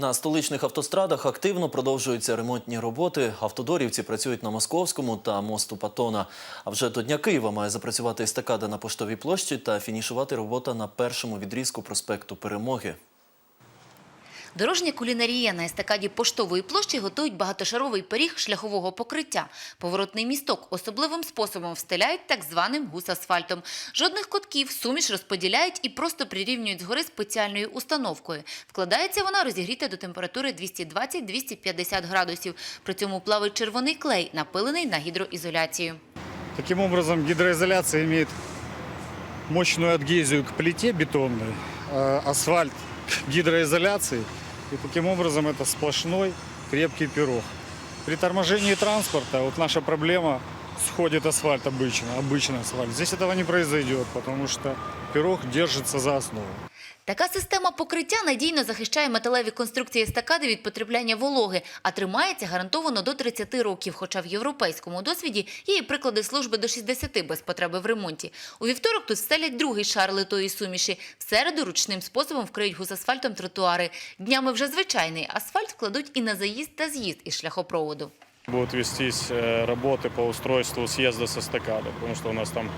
На столичних автострадах активно продовжуються ремонтні роботи. Автодорівці працюють на Московському та мосту Патона. А вже до Дня Києва має запрацювати естакада на Поштовій площі та фінішувати робота на першому відрізку проспекту Перемоги. Дорожня кулінарія на естакаді поштової площі готують багатошаровий пиріг шляхового покриття. Поворотний місток особливим способом встиляють так званим гусасфальтом. Жодних котків, суміш розподіляють і просто прирівнюють згори спеціальною установкою. Вкладається вона розігріта до температури 220-250 градусів. При цьому плавить червоний клей, напилений на гідроізоляцію. Таким образом, гидроизоляция имеет мощную адгезию к плите бетонной, асфальт гидроизоляции. И таким образом это сплошной крепкий пирог. При торможении транспорта вот наша проблема сходит асфальт обычно, обычный асфальт. Здесь этого не произойдет, потому что пирог держится за основу. Така система покриття надійно захищає металеві конструкції естакади від потрапляння вологи, а тримається гарантовано до 30 років, хоча в європейському досвіді є і приклади служби до 60 без потреби в ремонті. У вівторок тут стелять другий шар литої суміші. В середу ручним способом вкриють гусасфальтом тротуари. Днями вже звичайний асфальт вкладуть і на заїзд та з'їзд із шляхопроводу. Будут вестись э, работы по устройству съезда со эстакады, потому что у нас там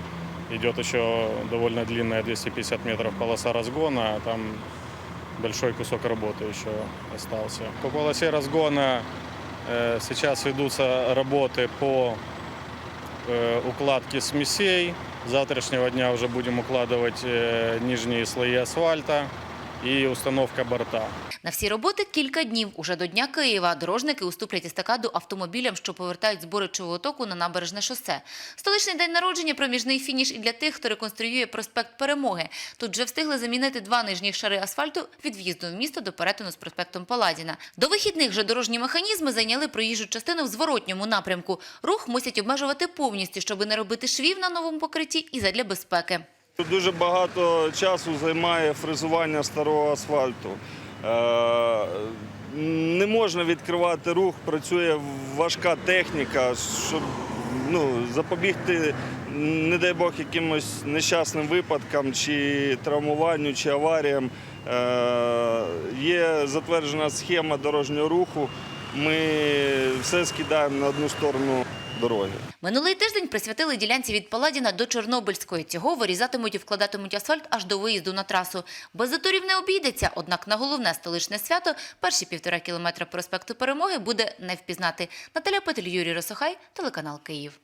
идет еще довольно длинная 250 метров полоса разгона, а там большой кусок работы еще остался. По полосе разгона э, сейчас ведутся работы по э, укладке смесей. С завтрашнего дня уже будем укладывать э, нижние слои асфальта и установка борта. На всі роботи кілька днів. Уже до Дня Києва дорожники уступлять естакаду автомобілям, що повертають з Боричого току на набережне шосе. Столичний день народження – проміжний фініш і для тих, хто реконструює проспект Перемоги. Тут вже встигли замінити два нижніх шари асфальту від в'їзду в місто до перетину з проспектом Паладіна. До вихідних же дорожні механізми зайняли проїжджу частину в зворотньому напрямку. Рух мусять обмежувати повністю, щоб не робити швів на новому покритті і задля безпеки. Дуже багато часу займає фрезування старого асфальту. Е, Не можна відкривати рух, працює важка техніка, щоб ну, запобігти, не дай Бог, якимось нещасним випадкам, чи травмуванню, чи аваріям. Е, Є затверджена схема дорожнього руху. Ми все скидаємо на одну сторону дороги. Минулий тиждень присвятили ділянці від Паладіна до Чорнобильської. Цього вирізатимуть і вкладатимуть асфальт аж до виїзду на трасу. Без заторів не обійдеться, однак на головне столичне свято перші півтора кілометра проспекту Перемоги буде не впізнати. Наталя Петель, Юрій Росохай, телеканал Київ.